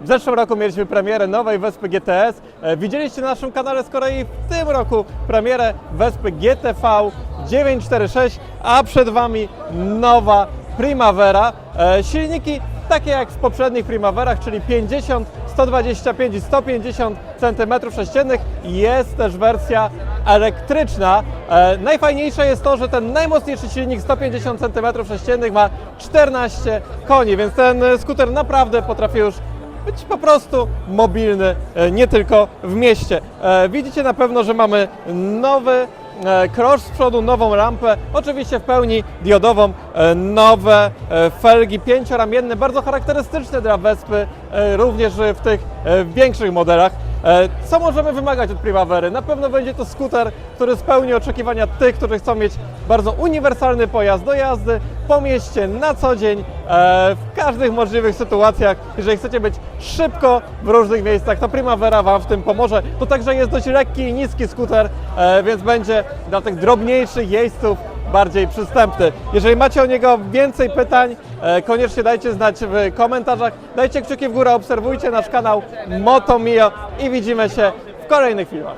W zeszłym roku mieliśmy premierę nowej Wespy GTS. E, Widzieliście na naszym kanale z kolei w tym roku premierę Wespy GTV 946, a przed Wami nowa Primavera. E, Silniki takie jak w poprzednich Primaverach, czyli 50, 125 i 150 cm3. Jest też wersja elektryczna. E, najfajniejsze jest to, że ten najmocniejszy silnik 150 cm3 ma 14 koni, więc ten skuter naprawdę potrafi już być po prostu mobilny, e, nie tylko w mieście. E, Widzicie na pewno, że mamy nowy e, cross z przodu, nową rampę, oczywiście w pełni diodową, nowe felgi pięcioramienne, bardzo charakterystyczne dla Wespy, również w tych większych modelach. Co możemy wymagać od Primavery? Na pewno będzie to skuter, który spełni oczekiwania tych, którzy chcą mieć bardzo uniwersalny pojazd do jazdy po mieście na co dzień, e, w każdych możliwych sytuacjach. Jeżeli chcecie być szybko w różnych miejscach, to Primavera Wam w tym pomoże. To także jest dość lekki i niski skuter, e, więc będzie dla tych drobniejszych jeźdźców bardziej przystępny. Jeżeli macie o niego więcej pytań, e, koniecznie dajcie znać w komentarzach. Dajcie kciuki w górę, obserwujcie nasz kanał Moto Mio i widzimy się w kolejnych filmach.